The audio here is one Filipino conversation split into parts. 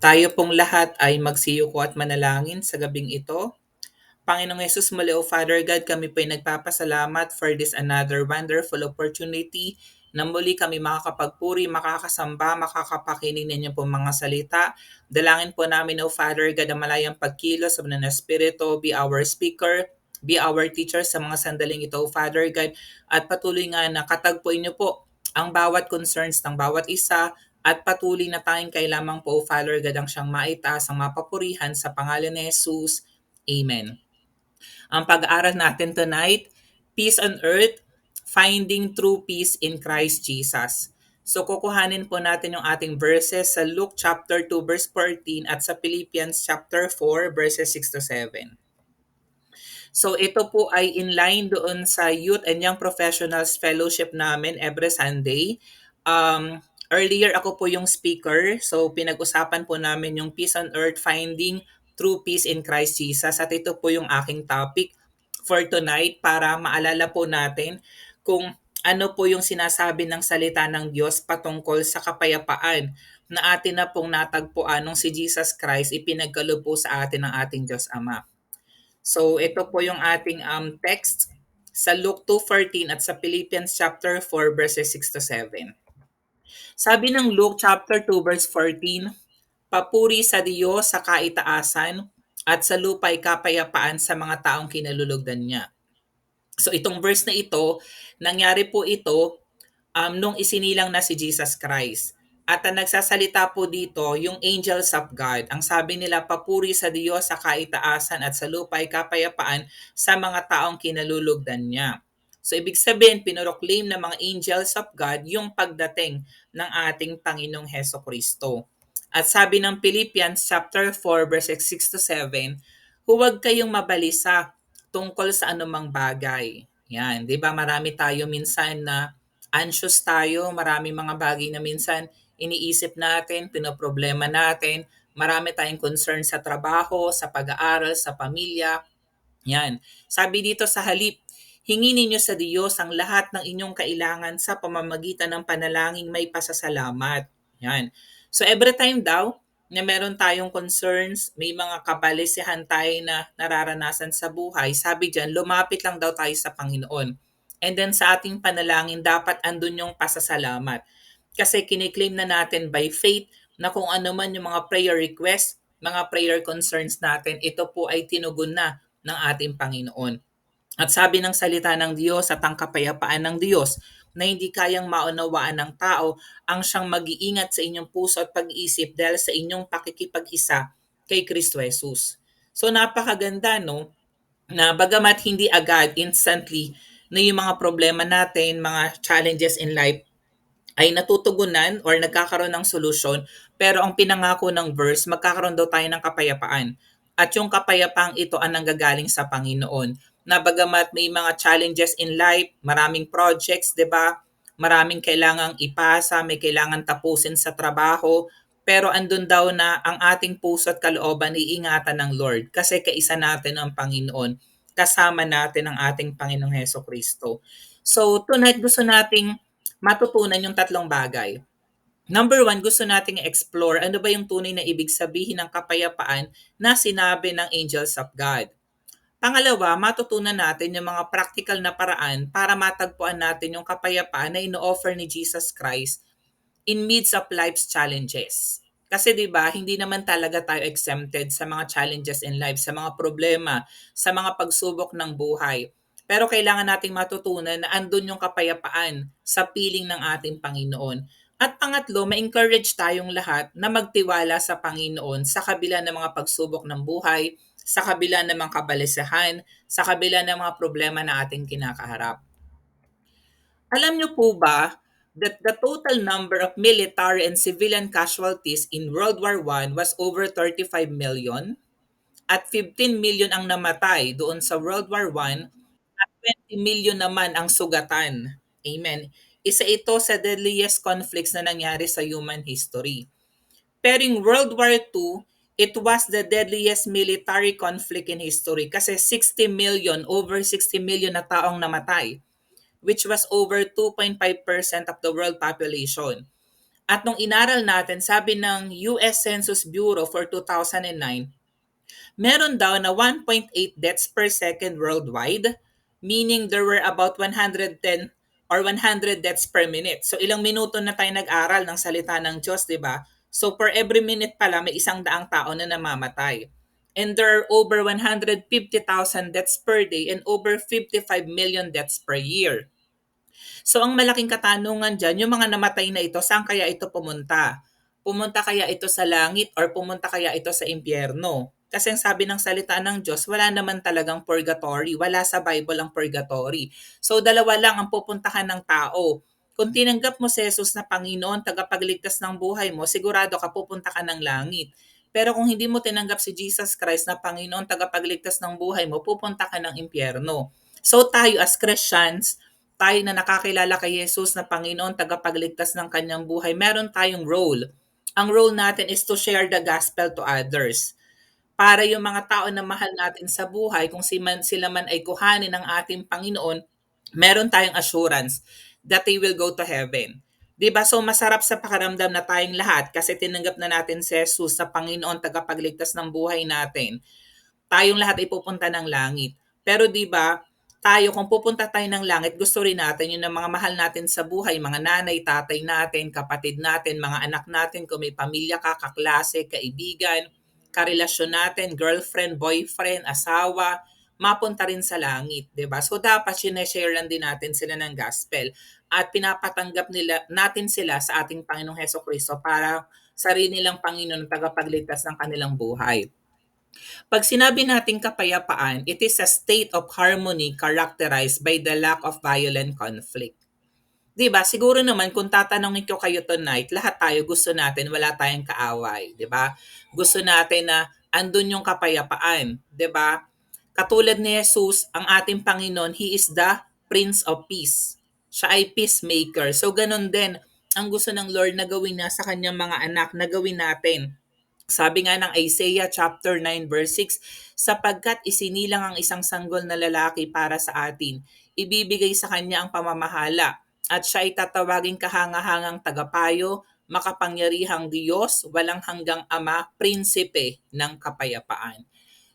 Tayo pong lahat ay magsiyuko at manalangin sa gabing ito. Panginoong Yesus, muli o Father God, kami po ay nagpapasalamat for this another wonderful opportunity na muli kami makakapagpuri, makakasamba, makakapakinig ninyo po mga salita. Dalangin po namin, O Father God, ang malayang pagkilos sa mga Espiritu, be our speaker, be our teacher sa mga sandaling ito, O Father God, at patuloy nga na katagpuin niyo po ang bawat concerns ng bawat isa at patuloy na tayong kay lamang po, Father God, ang siyang maitaas, ang mapapurihan sa pangalan ni Jesus. Amen. Ang pag-aaral natin tonight, Peace on Earth, Finding True Peace in Christ Jesus. So kukuhanin po natin yung ating verses sa Luke chapter 2 verse 14 at sa Philippians chapter 4 verses 6 to 7. So ito po ay in line doon sa Youth and Young Professionals Fellowship namin every Sunday. Um, earlier ako po yung speaker, so pinag-usapan po namin yung Peace on Earth, Finding True Peace in Christ Jesus. At ito po yung aking topic for tonight para maalala po natin kung ano po yung sinasabi ng salita ng Diyos patungkol sa kapayapaan na atin na pong natagpuan nung si Jesus Christ ipinagkaloob po sa atin ng ating Diyos Ama. So ito po yung ating um, text sa Luke 2.14 at sa Philippians chapter 4 verses 6 to 7. Sabi ng Luke chapter 2 verse 14, Papuri sa Diyos sa kaitaasan at sa lupa'y kapayapaan sa mga taong kinalulugdan niya. So itong verse na ito, nangyari po ito um, nung isinilang na si Jesus Christ. At ang nagsasalita po dito, yung angels of God. Ang sabi nila, papuri sa Diyos sa kaitaasan at sa lupa'y kapayapaan sa mga taong kinalulugdan niya. So ibig sabihin, pinoroklaim ng mga angels of God yung pagdating ng ating Panginoong Heso Kristo. At sabi ng Philippians chapter 4 verses 6 to 7, huwag kayong mabalisa tungkol sa anumang bagay. Yan, 'di ba? Marami tayo minsan na anxious tayo, marami mga bagay na minsan iniisip natin, pinoproblema natin, marami tayong concern sa trabaho, sa pag-aaral, sa pamilya. Yan. Sabi dito sa halip, hingi ninyo sa Diyos ang lahat ng inyong kailangan sa pamamagitan ng panalangin may pasasalamat. Yan. So every time daw na meron tayong concerns, may mga kabalisihan tayo na nararanasan sa buhay, sabi dyan, lumapit lang daw tayo sa Panginoon. And then sa ating panalangin, dapat andun yung pasasalamat kasi kiniklaim na natin by faith na kung ano man yung mga prayer request, mga prayer concerns natin, ito po ay tinugon na ng ating Panginoon. At sabi ng salita ng Diyos at ang kapayapaan ng Diyos na hindi kayang maunawaan ng tao ang siyang mag-iingat sa inyong puso at pag-iisip dahil sa inyong pakikipag-isa kay Kristo Jesus. So napakaganda no na bagamat hindi agad instantly na yung mga problema natin, mga challenges in life ay natutugunan or nagkakaroon ng solusyon, pero ang pinangako ng verse, magkakaroon daw tayo ng kapayapaan. At yung kapayapaang ito ang nanggagaling sa Panginoon. Na bagamat may mga challenges in life, maraming projects, 'di ba? Maraming kailangang ipasa, may kailangan tapusin sa trabaho, pero andun daw na ang ating puso at kalooban iingatan ng Lord kasi kaisa natin ang Panginoon. Kasama natin ang ating Panginoong Heso Kristo. So tonight gusto nating matutunan yung tatlong bagay. Number one, gusto nating explore ano ba yung tunay na ibig sabihin ng kapayapaan na sinabi ng angels of God. Pangalawa, matutunan natin yung mga practical na paraan para matagpuan natin yung kapayapaan na ino-offer ni Jesus Christ in midst of life's challenges. Kasi 'di ba, hindi naman talaga tayo exempted sa mga challenges in life, sa mga problema, sa mga pagsubok ng buhay. Pero kailangan nating matutunan na andun yung kapayapaan sa piling ng ating Panginoon. At pangatlo, ma-encourage tayong lahat na magtiwala sa Panginoon sa kabila ng mga pagsubok ng buhay, sa kabila ng mga kabalisahan, sa kabila ng mga problema na ating kinakaharap. Alam niyo po ba that the total number of military and civilian casualties in World War I was over 35 million? At 15 million ang namatay doon sa World War I 20 million naman ang sugatan. Amen. Isa ito sa deadliest conflicts na nangyari sa human history. Pero in World War II, it was the deadliest military conflict in history kasi 60 million, over 60 million na taong namatay, which was over 2.5% of the world population. At nung inaral natin, sabi ng US Census Bureau for 2009, meron daw na 1.8 deaths per second worldwide, meaning there were about 110 or 100 deaths per minute. So ilang minuto na tayo nag-aral ng salita ng Diyos, di ba? So per every minute pala may isang daang tao na namamatay. And there are over 150,000 deaths per day and over 55 million deaths per year. So ang malaking katanungan dyan, yung mga namatay na ito, saan kaya ito pumunta? Pumunta kaya ito sa langit or pumunta kaya ito sa impyerno? Kasi ang sabi ng salita ng Diyos, wala naman talagang purgatory. Wala sa Bible ang purgatory. So dalawa lang ang pupuntahan ng tao. Kung tinanggap mo si Jesus na Panginoon, tagapagligtas ng buhay mo, sigurado ka pupunta ka ng langit. Pero kung hindi mo tinanggap si Jesus Christ na Panginoon, tagapagligtas ng buhay mo, pupunta ka ng impyerno. So tayo as Christians, tayo na nakakilala kay Jesus na Panginoon, tagapagligtas ng kanyang buhay, meron tayong role. Ang role natin is to share the gospel to others. Para yung mga tao na mahal natin sa buhay, kung sila man ay kuhanin ng ating Panginoon, meron tayong assurance that they will go to heaven. 'Di ba? So masarap sa pakiramdam na tayong lahat kasi tinanggap na natin si Jesus sa Panginoon tagapagligtas ng buhay natin. Tayong lahat ay pupunta ng langit. Pero 'di ba, tayo kung pupunta tayo ng langit, gusto rin natin yung mga mahal natin sa buhay, mga nanay, tatay natin, kapatid natin, mga anak natin, kung may pamilya ka, kaklase, kaibigan, karelasyon natin, girlfriend, boyfriend, asawa, mapunta rin sa langit, 'di ba? So dapat sineshare din natin sila ng gospel at pinapatanggap nila natin sila sa ating Panginoong Heso Kristo para sarili nilang Panginoon tagapagligtas ng kanilang buhay. Pag sinabi nating kapayapaan, it is a state of harmony characterized by the lack of violent conflict. 'Di ba? Siguro naman kung tatanungin ko kayo tonight, lahat tayo gusto natin wala tayong kaaway, 'di ba? Gusto natin na andun yung kapayapaan, 'di ba? Katulad ni Jesus, ang ating Panginoon, He is the Prince of Peace. Siya ay peacemaker. So ganun din ang gusto ng Lord na gawin na sa kanyang mga anak, na gawin natin sabi nga ng Isaiah chapter 9 verse 6, sapagkat isinilang ang isang sanggol na lalaki para sa atin, ibibigay sa kanya ang pamamahala, at siya ay tatawaging kahangahangang tagapayo, makapangyarihang Diyos, walang hanggang Ama, prinsipe ng kapayapaan.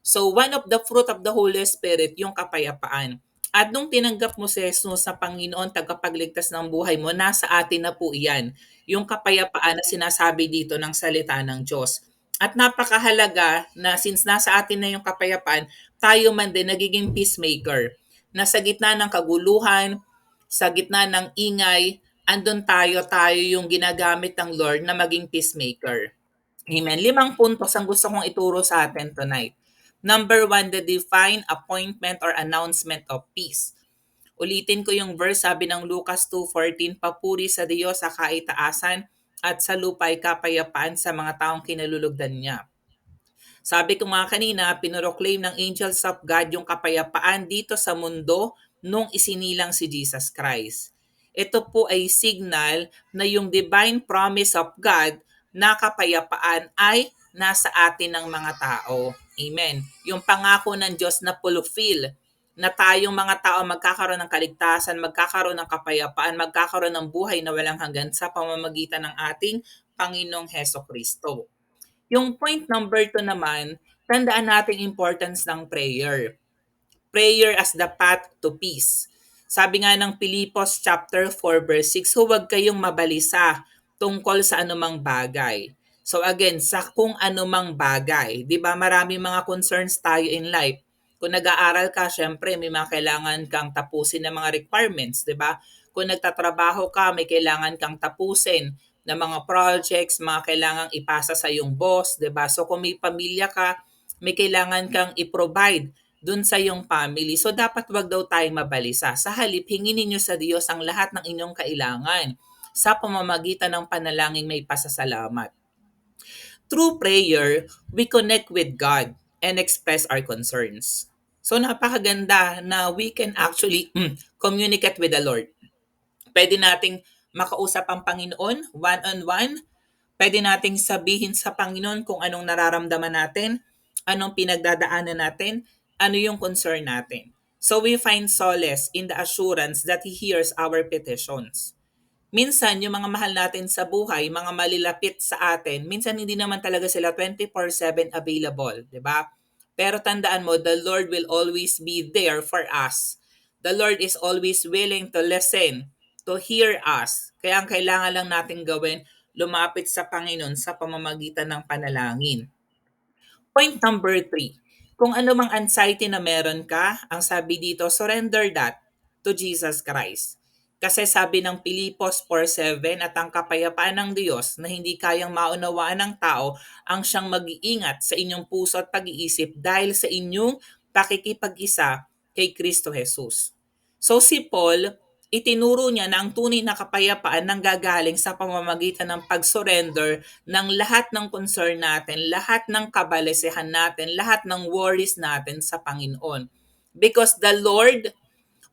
So one of the fruit of the Holy Spirit, yung kapayapaan. At nung tinanggap mo si Jesus sa Panginoon, tagapagligtas ng buhay mo, nasa atin na po iyan. Yung kapayapaan na sinasabi dito ng salita ng Diyos. At napakahalaga na since nasa atin na yung kapayapaan, tayo man din nagiging peacemaker. Na sa gitna ng kaguluhan, sa gitna ng ingay, andun tayo, tayo yung ginagamit ng Lord na maging peacemaker. Amen. Limang puntos ang gusto kong ituro sa atin tonight. Number one, the divine appointment or announcement of peace. Ulitin ko yung verse, sabi ng Lucas 2.14, Papuri sa Diyos sa kaitaasan at sa lupa ay kapayapaan sa mga taong kinalulugdan niya. Sabi ko nga kanina, pinuroclaim ng angels of God yung kapayapaan dito sa mundo nung isinilang si Jesus Christ. Ito po ay signal na yung divine promise of God na kapayapaan ay nasa atin ng mga tao. Amen. Yung pangako ng Diyos na fulfill na tayong mga tao magkakaroon ng kaligtasan, magkakaroon ng kapayapaan, magkakaroon ng buhay na walang hanggan sa pamamagitan ng ating Panginoong Heso Kristo. Yung point number 2 naman, tandaan natin importance ng prayer. Prayer as the path to peace. Sabi nga ng Pilipos chapter 4 verse 6, huwag kayong mabalisa tungkol sa anumang bagay. So again, sa kung anumang bagay, 'di ba? Maraming mga concerns tayo in life kung nag-aaral ka, syempre may mga kailangan kang tapusin ng mga requirements, 'di ba? Kung nagtatrabaho ka, may kailangan kang tapusin ng mga projects, mga kailangang ipasa sa iyong boss, 'di ba? So kung may pamilya ka, may kailangan kang i-provide dun sa iyong family. So dapat wag daw tayong mabalisa. Sa halip, hingin ninyo sa Diyos ang lahat ng inyong kailangan sa pamamagitan ng panalangin may pasasalamat. Through prayer, we connect with God and express our concerns. So napakaganda na we can actually mm, communicate with the Lord. Pwede nating makausap ang Panginoon one-on-one. Pwede nating sabihin sa Panginoon kung anong nararamdaman natin, anong pinagdadaanan natin, ano yung concern natin. So we find solace in the assurance that He hears our petitions. Minsan yung mga mahal natin sa buhay, mga malilapit sa atin, minsan hindi naman talaga sila 24/7 available, 'di ba? Pero tandaan mo, the Lord will always be there for us. The Lord is always willing to listen, to hear us. Kaya ang kailangan lang natin gawin, lumapit sa Panginoon sa pamamagitan ng panalangin. Point number three, kung ano mang anxiety na meron ka, ang sabi dito, surrender that to Jesus Christ. Kasi sabi ng Pilipos 4.7 at ang kapayapaan ng Diyos na hindi kayang maunawaan ng tao ang siyang mag-iingat sa inyong puso at pag-iisip dahil sa inyong pakikipag-isa kay Kristo Jesus. So si Paul, itinuro niya na ang tunay na kapayapaan nanggagaling sa pamamagitan ng pag-surrender ng lahat ng concern natin, lahat ng kabalesehan natin, lahat ng worries natin sa Panginoon. Because the Lord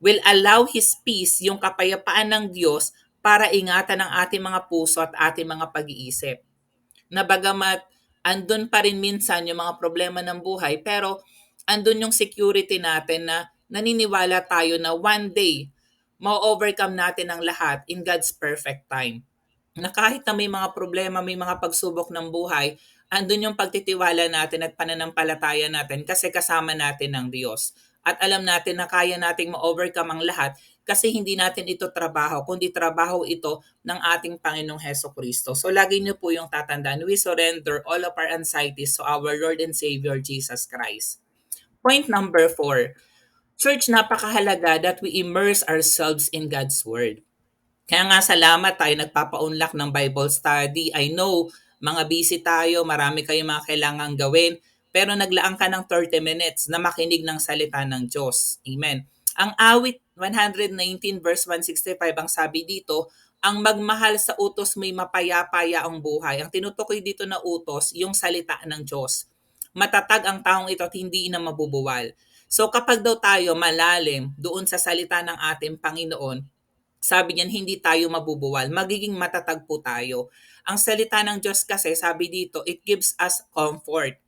will allow His peace, yung kapayapaan ng Diyos, para ingatan ang ating mga puso at ating mga pag-iisip. Na bagamat andun pa rin minsan yung mga problema ng buhay, pero andun yung security natin na naniniwala tayo na one day ma-overcome natin ang lahat in God's perfect time. Na kahit na may mga problema, may mga pagsubok ng buhay, andun yung pagtitiwala natin at pananampalataya natin kasi kasama natin ng Diyos. At alam natin na kaya nating ma-overcome ang lahat kasi hindi natin ito trabaho, kundi trabaho ito ng ating Panginoong Heso Kristo. So lagi niyo po yung tatandaan, we surrender all of our anxieties to our Lord and Savior Jesus Christ. Point number four, Church, napakahalaga that we immerse ourselves in God's Word. Kaya nga salamat tayo nagpapaunlak ng Bible study. I know, mga busy tayo, marami kayong mga kailangang gawin, pero naglaan ka ng 30 minutes na makinig ng salita ng Diyos. Amen. Ang awit 119 verse 165 ang sabi dito, ang magmahal sa utos may mapayapaya ang buhay. Ang tinutukoy dito na utos, yung salita ng Diyos. Matatag ang taong ito at hindi na mabubuwal. So kapag daw tayo malalim doon sa salita ng ating Panginoon, sabi niyan hindi tayo mabubuwal, magiging matatag po tayo. Ang salita ng Diyos kasi, sabi dito, it gives us comfort.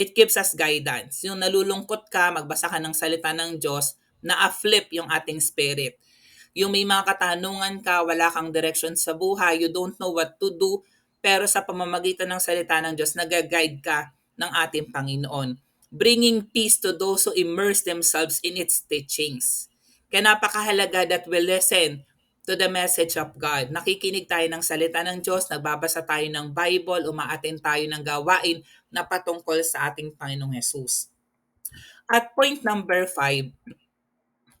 It gives us guidance. Yung nalulungkot ka, magbasa ka ng salita ng Diyos, na-flip yung ating spirit. Yung may mga katanungan ka, wala kang direction sa buhay, you don't know what to do, pero sa pamamagitan ng salita ng Diyos, nag-guide ka ng ating Panginoon bringing peace to those who immerse themselves in its teachings. Kaya napakahalaga that we listen to the message of God. Nakikinig tayo ng salita ng Diyos, nagbabasa tayo ng Bible, umaaten tayo ng gawain na patungkol sa ating Panginoong Yesus. At point number five,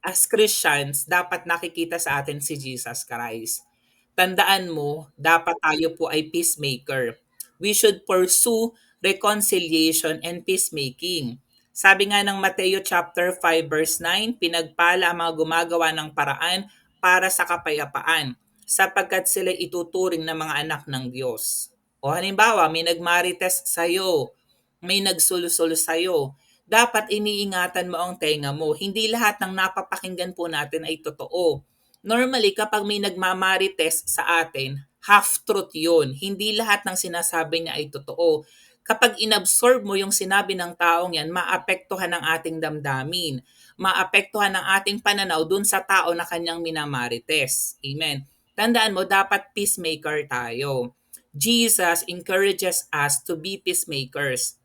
as Christians, dapat nakikita sa atin si Jesus Christ. Tandaan mo, dapat tayo po ay peacemaker. We should pursue reconciliation and peacemaking. Sabi nga ng Mateo chapter 5 verse 9, pinagpala ang mga gumagawa ng paraan para sa kapayapaan sapagkat sila ituturing na mga anak ng Diyos. O halimbawa, may nagmarites sa'yo, may nagsulusol sa'yo, dapat iniingatan mo ang tenga mo. Hindi lahat ng napapakinggan po natin ay totoo. Normally, kapag may nagmamarites sa atin, half-truth yun. Hindi lahat ng sinasabi niya ay totoo kapag inabsorb mo yung sinabi ng taong yan, maapektuhan ang ating damdamin. Maapektuhan ang ating pananaw dun sa tao na kanyang minamarites. Amen. Tandaan mo, dapat peacemaker tayo. Jesus encourages us to be peacemakers,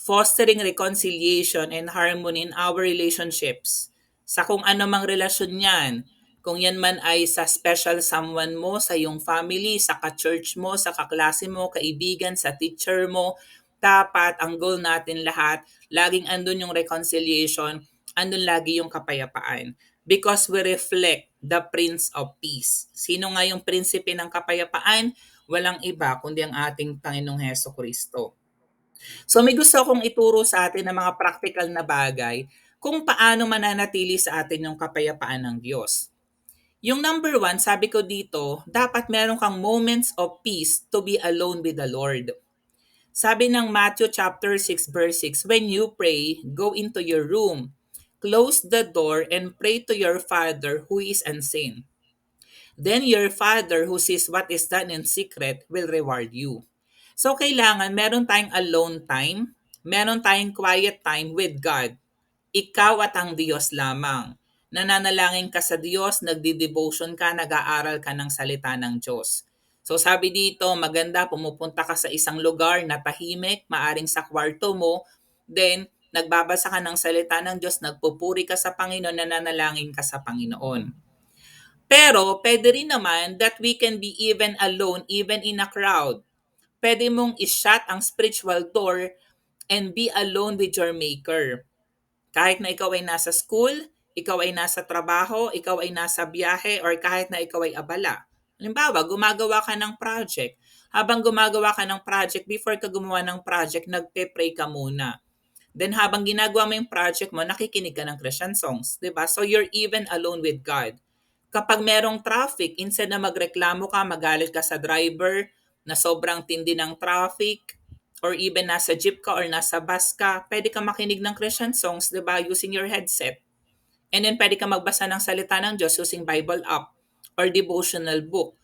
fostering reconciliation and harmony in our relationships. Sa kung ano mang relasyon yan, kung yan man ay sa special someone mo, sa iyong family, sa ka-church mo, sa kaklase mo, kaibigan, sa teacher mo, dapat ang goal natin lahat, laging andun yung reconciliation, andun lagi yung kapayapaan. Because we reflect the Prince of Peace. Sino nga yung prinsipe ng kapayapaan? Walang iba kundi ang ating Panginoong Heso Kristo. So may gusto akong ituro sa atin ng mga practical na bagay kung paano mananatili sa atin yung kapayapaan ng Diyos. Yung number one, sabi ko dito, dapat meron kang moments of peace to be alone with the Lord. Sabi ng Matthew chapter 6 verse 6, When you pray, go into your room, close the door, and pray to your Father who is unseen. Then your Father who sees what is done in secret will reward you. So kailangan meron tayong alone time, meron tayong quiet time with God. Ikaw at ang Diyos lamang nananalangin ka sa Diyos, nagdi-devotion ka, nag-aaral ka ng salita ng Diyos. So sabi dito, maganda pumupunta ka sa isang lugar na tahimik, maaring sa kwarto mo, then nagbabasa ka ng salita ng Diyos, nagpupuri ka sa Panginoon, nananalangin ka sa Panginoon. Pero pwede rin naman that we can be even alone, even in a crowd. Pwede mong is-shut ang spiritual door and be alone with your Maker. Kahit na ikaw ay nasa school, ikaw ay nasa trabaho, ikaw ay nasa biyahe, or kahit na ikaw ay abala. Halimbawa, gumagawa ka ng project. Habang gumagawa ka ng project, before ka gumawa ng project, nagpe-pray ka muna. Then habang ginagawa mo yung project mo, nakikinig ka ng Christian songs. 'di ba So you're even alone with God kapag merong traffic, instead na magreklamo ka, magalit ka sa driver na sobrang tindi ng traffic, or even nasa jeep ka or nasa bus ka, pwede ka makinig ng Christian songs, di ba, using your headset. And then pwede ka magbasa ng salita ng Diyos using Bible app or devotional book.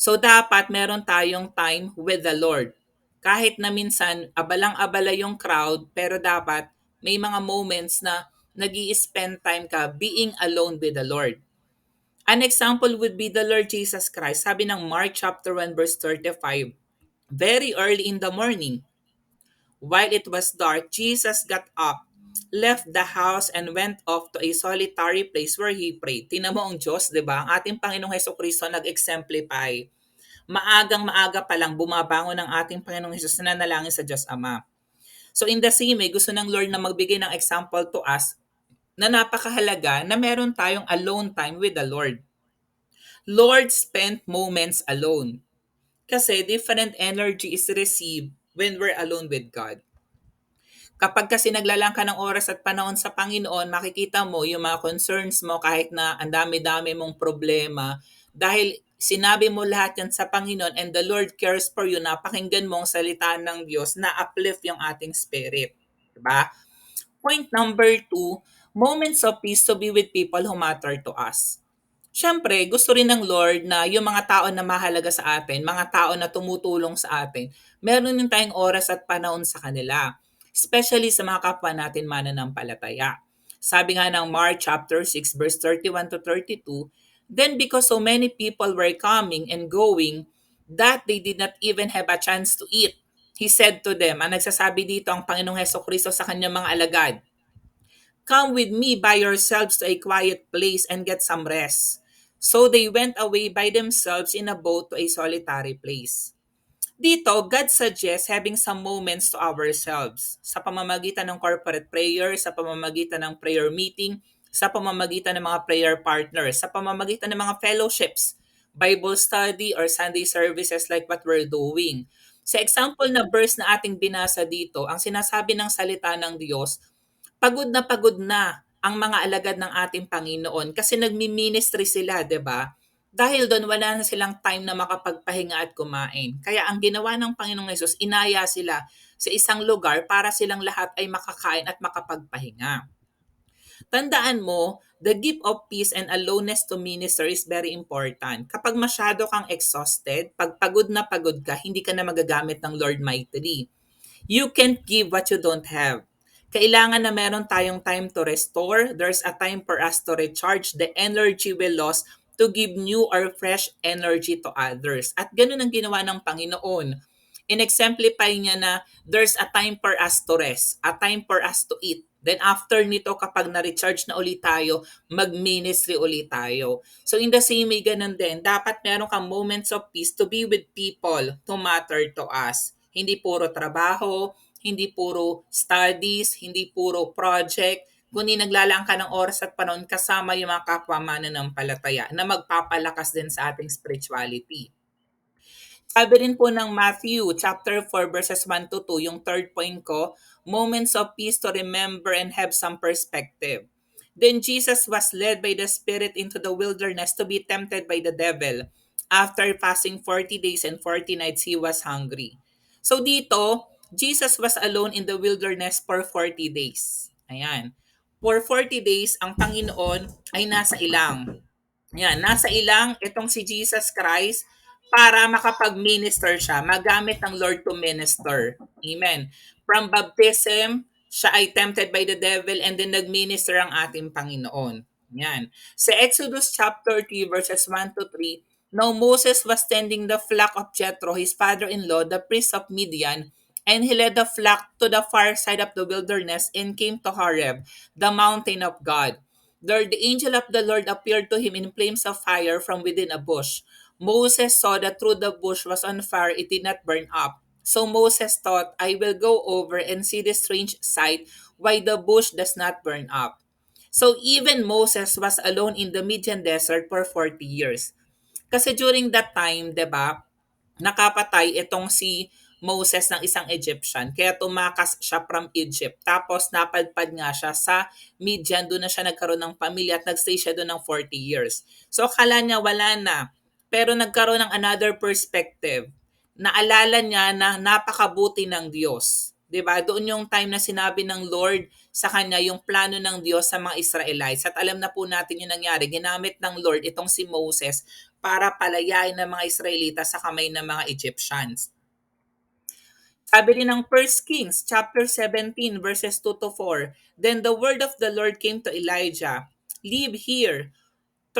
So dapat meron tayong time with the Lord. Kahit na minsan abalang-abala yung crowd, pero dapat may mga moments na nag spend time ka being alone with the Lord. An example would be the Lord Jesus Christ. Sabi ng Mark chapter 1 verse 35, Very early in the morning, while it was dark, Jesus got up, left the house, and went off to a solitary place where he prayed. Tinan mo ang Diyos, di ba? Ang ating Panginoong Heso Kristo nag-exemplify. Maagang maaga pa lang bumabangon ng ating Panginoong Hesus na nanalangin sa Diyos Ama. So in the same way, gusto ng Lord na magbigay ng example to us na napakahalaga na meron tayong alone time with the Lord. Lord spent moments alone. Kasi different energy is received when we're alone with God. Kapag kasi naglalang ka ng oras at panahon sa Panginoon, makikita mo yung mga concerns mo kahit na ang dami-dami mong problema dahil sinabi mo lahat yan sa Panginoon and the Lord cares for you, napakinggan mo ang salita ng Diyos na uplift yung ating spirit. Diba? Point number two, moments of peace to be with people who matter to us. Siyempre, gusto rin ng Lord na yung mga tao na mahalaga sa atin, mga tao na tumutulong sa atin, meron din tayong oras at panahon sa kanila. Especially sa mga kapwa natin mananampalataya. Sabi nga ng Mark chapter 6 verse 31 to 32, Then because so many people were coming and going, that they did not even have a chance to eat, He said to them, ang nagsasabi dito ang Panginoong Heso Kristo sa kanyang mga alagad, Come with me by yourselves to a quiet place and get some rest. So they went away by themselves in a boat to a solitary place. Dito, God suggests having some moments to ourselves sa pamamagitan ng corporate prayer, sa pamamagitan ng prayer meeting, sa pamamagitan ng mga prayer partners, sa pamamagitan ng mga fellowships, Bible study, or Sunday services like what we're doing. Sa example na verse na ating binasa dito, ang sinasabi ng salita ng Diyos, pagod na pagod na ang mga alagad ng ating Panginoon kasi nagmi-ministry sila, 'di ba? Dahil doon wala na silang time na makapagpahinga at kumain. Kaya ang ginawa ng Panginoong Yesus, inaya sila sa isang lugar para silang lahat ay makakain at makapagpahinga. Tandaan mo, the gift of peace and aloneness to minister is very important. Kapag masyado kang exhausted, pag pagod na pagod ka, hindi ka na magagamit ng Lord mightily. You can't give what you don't have kailangan na meron tayong time to restore. There's a time for us to recharge the energy we lost to give new or fresh energy to others. At ganun ang ginawa ng Panginoon. In-exemplify niya na there's a time for us to rest, a time for us to eat. Then after nito, kapag na-recharge na ulit tayo, mag-ministry ulit tayo. So in the same way, ganun din, dapat meron kang moments of peace to be with people to matter to us. Hindi puro trabaho, hindi puro studies, hindi puro project, kundi naglalaan ka ng oras at panahon kasama yung mga kapwa palataya na magpapalakas din sa ating spirituality. Sabi rin po ng Matthew chapter 4 verses 1 to 2, yung third point ko, moments of peace to remember and have some perspective. Then Jesus was led by the Spirit into the wilderness to be tempted by the devil. After fasting 40 days and 40 nights, he was hungry. So dito, Jesus was alone in the wilderness for 40 days. Ayan. For 40 days, ang Panginoon ay nasa ilang. Ayan, nasa ilang itong si Jesus Christ para makapag-minister siya, magamit ng Lord to minister. Amen. From baptism, siya ay tempted by the devil and then nag-minister ang ating Panginoon. Yan. Sa Exodus chapter 3 verses 1 to 3, Now Moses was tending the flock of Jethro, his father-in-law, the priest of Midian, and he led the flock to the far side of the wilderness and came to Horeb, the mountain of God. There the angel of the Lord appeared to him in flames of fire from within a bush. Moses saw that through the bush was on fire, it did not burn up. So Moses thought, I will go over and see this strange sight, why the bush does not burn up. So even Moses was alone in the Midian desert for 40 years. Kasi during that time, 'di ba, nakapatay itong si Moses ng isang Egyptian. Kaya tumakas siya from Egypt. Tapos napadpad nga siya sa Midian. Doon na siya nagkaroon ng pamilya at nagstay siya doon ng 40 years. So akala niya wala na. Pero nagkaroon ng another perspective. Naalala niya na napakabuti ng Diyos. 'di ba? Doon yung time na sinabi ng Lord sa kanya yung plano ng Diyos sa mga Israelites. At alam na po natin yung nangyari. Ginamit ng Lord itong si Moses para palayain ng mga Israelita sa kamay ng mga Egyptians. Sabi rin ng 1 Kings chapter 17 verses 2 to 4, Then the word of the Lord came to Elijah, Leave here,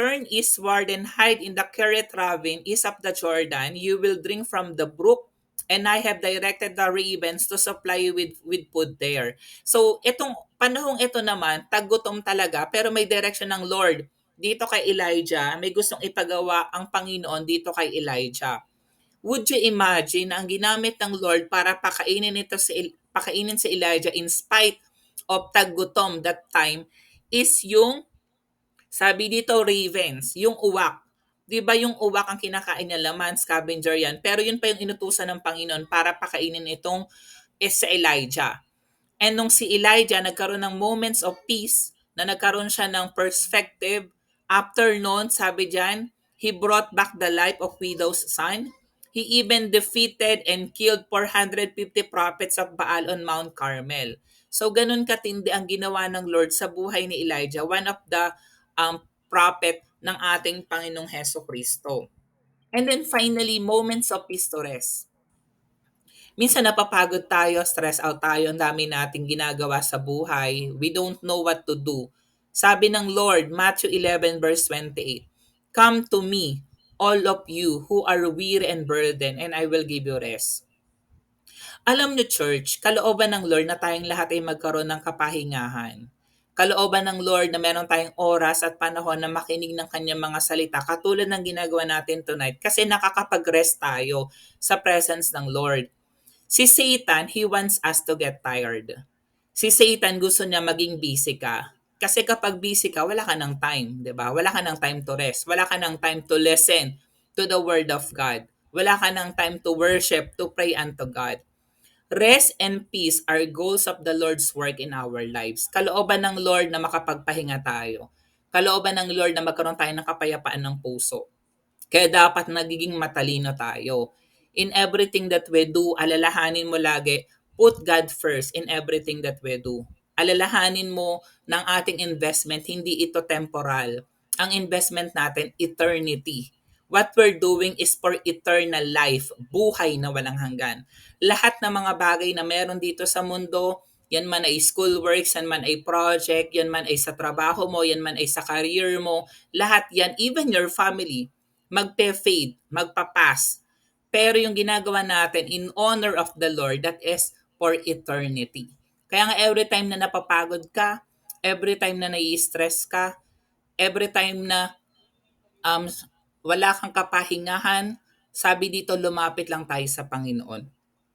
turn eastward and hide in the Kerith ravine east of the Jordan. You will drink from the brook and I have directed the ravens to supply you with, with food there. So, itong panahong ito naman, tagutom talaga, pero may direction ng Lord dito kay Elijah, may gustong ipagawa ang Panginoon dito kay Elijah. Would you imagine ang ginamit ng Lord para pakainin ito si pakainin si Elijah in spite of tagutom that time is yung sabi dito ravens, yung uwak. 'Di ba yung uwak ang kinakain niya laman, scavenger yan. Pero yun pa yung inutusan ng Panginoon para pakainin itong is sa Elijah. And nung si Elijah nagkaroon ng moments of peace, na nagkaroon siya ng perspective, after noon, sabi diyan, he brought back the life of widow's son. He even defeated and killed 450 prophets of Baal on Mount Carmel. So ganun katindi ang ginawa ng Lord sa buhay ni Elijah, one of the um, prophet ng ating Panginoong Heso Kristo. And then finally, moments of peace to. Minsan napapagod tayo, stress out tayo, ang dami nating ginagawa sa buhay. We don't know what to do. Sabi ng Lord, Matthew 11 verse 28, Come to me, all of you who are weary and burdened, and I will give you rest. Alam niyo church, kalooban ng Lord na tayong lahat ay magkaroon ng kapahingahan. Kalooban ng Lord na meron tayong oras at panahon na makinig ng kanyang mga salita katulad ng ginagawa natin tonight kasi nakakapag-rest tayo sa presence ng Lord. Si Satan, he wants us to get tired. Si Satan gusto niya maging busy ka. Kasi kapag busy ka, wala ka ng time, 'di ba? Wala ka ng time to rest, wala ka ng time to listen to the word of God. Wala ka ng time to worship, to pray unto God. Rest and peace are goals of the Lord's work in our lives. Kalooban ng Lord na makapagpahinga tayo. Kalooban ng Lord na magkaroon tayo ng kapayapaan ng puso. Kaya dapat nagiging matalino tayo. In everything that we do, alalahanin mo lagi, put God first in everything that we do alalahanin mo ng ating investment, hindi ito temporal. Ang investment natin, eternity. What we're doing is for eternal life, buhay na walang hanggan. Lahat ng mga bagay na meron dito sa mundo, yan man ay school works, yan man ay project, yan man ay sa trabaho mo, yan man ay sa career mo, lahat yan, even your family, magpe-fade, magpapas. Pero yung ginagawa natin in honor of the Lord, that is for eternity. Kaya nga every time na napapagod ka, every time na nai-stress ka, every time na um, wala kang kapahingahan, sabi dito lumapit lang tayo sa Panginoon.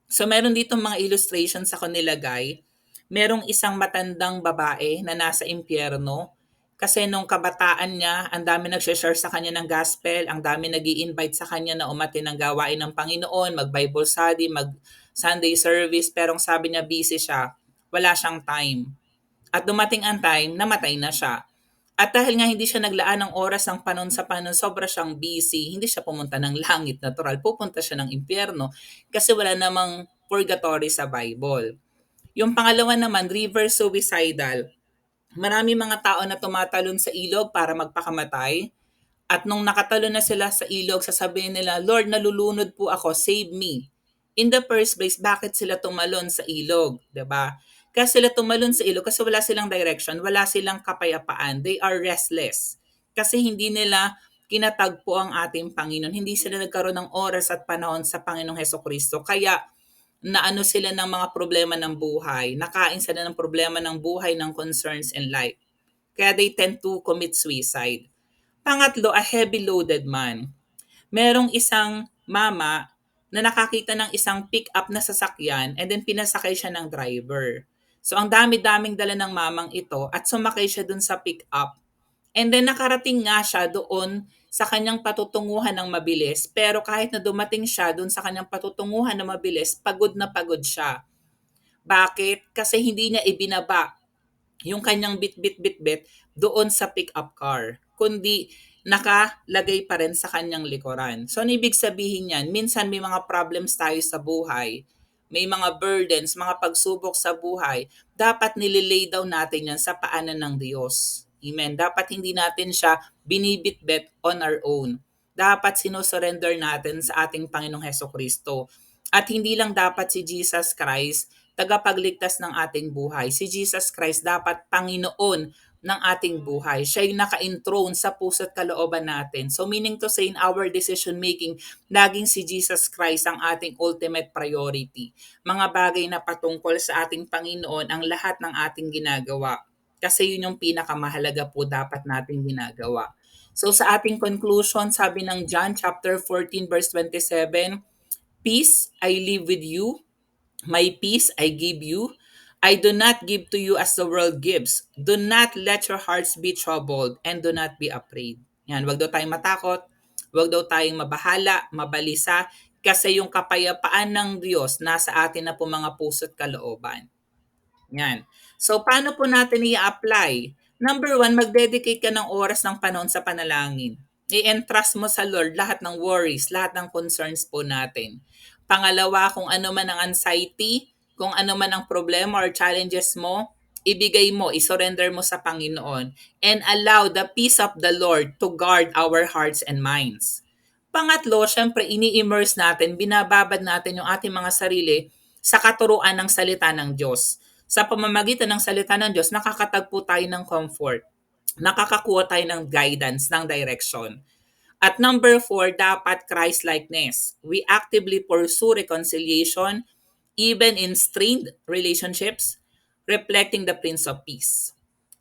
So meron dito mga illustrations ako nilagay. Merong isang matandang babae na nasa impyerno kasi nung kabataan niya, ang dami nag-share sa kanya ng gospel, ang dami nag invite sa kanya na umati ng gawain ng Panginoon, mag-Bible study, mag-Sunday service, pero sabi niya busy siya wala siyang time. At dumating ang time, namatay na siya. At dahil nga hindi siya naglaan ng oras ng panon sa panon, sobra siyang busy, hindi siya pumunta ng langit natural, pupunta siya ng impyerno kasi wala namang purgatory sa Bible. Yung pangalawa naman, river suicidal. Marami mga tao na tumatalon sa ilog para magpakamatay. At nung nakatalon na sila sa ilog, sasabihin nila, Lord, nalulunod po ako, save me. In the first place, bakit sila tumalon sa ilog? ba? Kaya sila tumalon sa ilog kasi wala silang direction, wala silang kapayapaan. They are restless. Kasi hindi nila kinatagpo ang ating Panginoon. Hindi sila nagkaroon ng oras at panahon sa Panginoong Heso Kristo. Kaya naano sila ng mga problema ng buhay. Nakain sila ng problema ng buhay, ng concerns in life. Kaya they tend to commit suicide. Pangatlo, a heavy-loaded man. Merong isang mama na nakakita ng isang pick-up na sasakyan and then pinasakay siya ng driver. So ang dami-daming dala ng mamang ito at sumakay siya dun sa pick-up And then nakarating nga siya doon sa kanyang patutunguhan ng mabilis. Pero kahit na dumating siya doon sa kanyang patutunguhan ng mabilis, pagod na pagod siya. Bakit? Kasi hindi niya ibinaba yung kanyang bit-bit-bit-bit doon sa pick-up car. Kundi nakalagay pa rin sa kanyang likuran. So, ano ibig sabihin yan? Minsan may mga problems tayo sa buhay. May mga burdens, mga pagsubok sa buhay. Dapat nililay daw natin yan sa paanan ng Diyos Amen. Dapat hindi natin siya binibitbet on our own. Dapat sinosurrender natin sa ating Panginoong Heso Kristo. At hindi lang dapat si Jesus Christ tagapagligtas ng ating buhay. Si Jesus Christ dapat Panginoon ng ating buhay. Siya yung naka-enthroned sa puso't kalooban natin. So meaning to say in our decision making, laging si Jesus Christ ang ating ultimate priority. Mga bagay na patungkol sa ating Panginoon ang lahat ng ating ginagawa. Kasi yun yung pinakamahalaga po dapat nating ginagawa. So sa ating conclusion, sabi ng John chapter 14 verse 27, Peace I leave with you, my peace I give you. I do not give to you as the world gives. Do not let your hearts be troubled and do not be afraid. Yan, wag daw tayong matakot, wag daw tayong mabahala, mabalisa, kasi yung kapayapaan ng Diyos nasa atin na po mga puso't kalooban. Yan. So, paano po natin i-apply? Number one, mag-dedicate ka ng oras ng panahon sa panalangin. I-entrust mo sa Lord lahat ng worries, lahat ng concerns po natin. Pangalawa, kung ano man ang anxiety, kung ano man ang problema or challenges mo, ibigay mo, isurrender mo sa Panginoon, and allow the peace of the Lord to guard our hearts and minds. Pangatlo, syempre, ini-immerse natin, binababad natin yung ating mga sarili sa katuruan ng salita ng Diyos sa pamamagitan ng salita ng Diyos, nakakatagpo tayo ng comfort. Nakakakuha tayo ng guidance, ng direction. At number four, dapat Christ-likeness. We actively pursue reconciliation even in strained relationships, reflecting the Prince of Peace.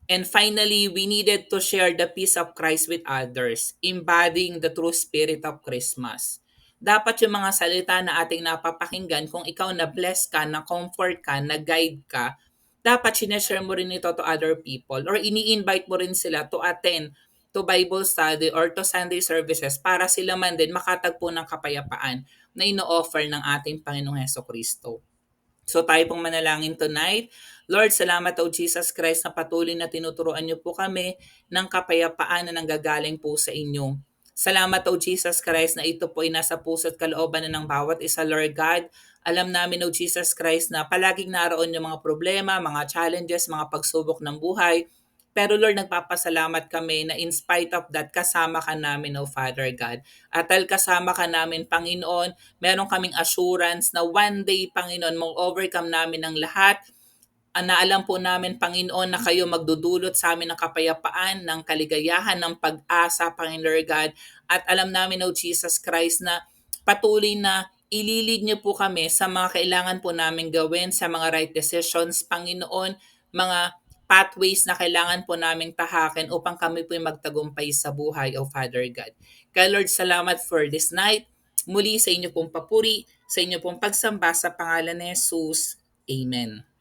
And finally, we needed to share the peace of Christ with others, embodying the true spirit of Christmas. Dapat yung mga salita na ating napapakinggan, kung ikaw na bless ka, na comfort ka, na guide ka, dapat sineshare mo rin ito to other people or ini-invite mo rin sila to attend to Bible study or to Sunday services para sila man din makatagpo ng kapayapaan na ino-offer ng ating Panginoong Heso Kristo. So tayo pong manalangin tonight. Lord, salamat o Jesus Christ na patuloy na tinuturoan niyo po kami ng kapayapaan na nanggagaling po sa inyo. Salamat o Jesus Christ na ito po ay nasa puso at kalooban na ng bawat isa, Lord God. Alam namin o Jesus Christ na palaging naroon yung mga problema, mga challenges, mga pagsubok ng buhay. Pero Lord, nagpapasalamat kami na in spite of that, kasama ka namin, O Father God. At dahil kasama ka namin, Panginoon, meron kaming assurance na one day, Panginoon, mong overcome namin ang lahat na alam po namin, Panginoon, na kayo magdudulot sa amin ng kapayapaan, ng kaligayahan, ng pag-asa, Panginoon God. At alam namin, O Jesus Christ, na patuloy na ililid niyo po kami sa mga kailangan po namin gawin, sa mga right decisions, Panginoon, mga pathways na kailangan po namin tahakin upang kami po magtagumpay sa buhay, O Father God. Kaya Lord, salamat for this night. Muli sa inyo pong papuri, sa inyo pong pagsamba sa pangalan ni Jesus. Amen.